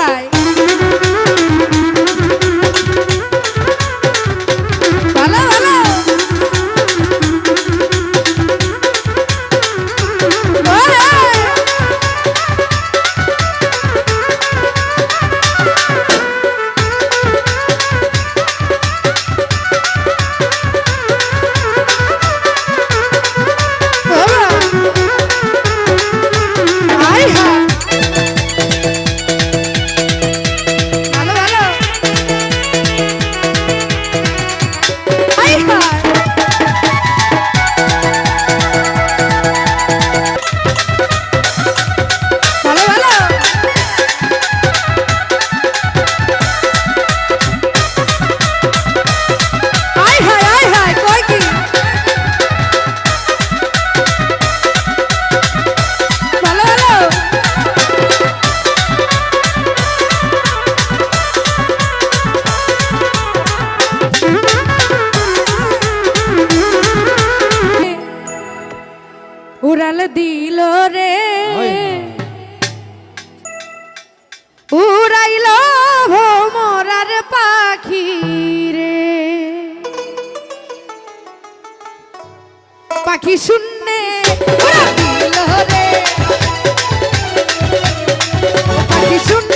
High দিল রে। উড়াইল ভোমরার পাখি রে। পাখি শূন্যে দিল রে। পাখি শূন্য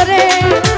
করে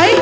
আই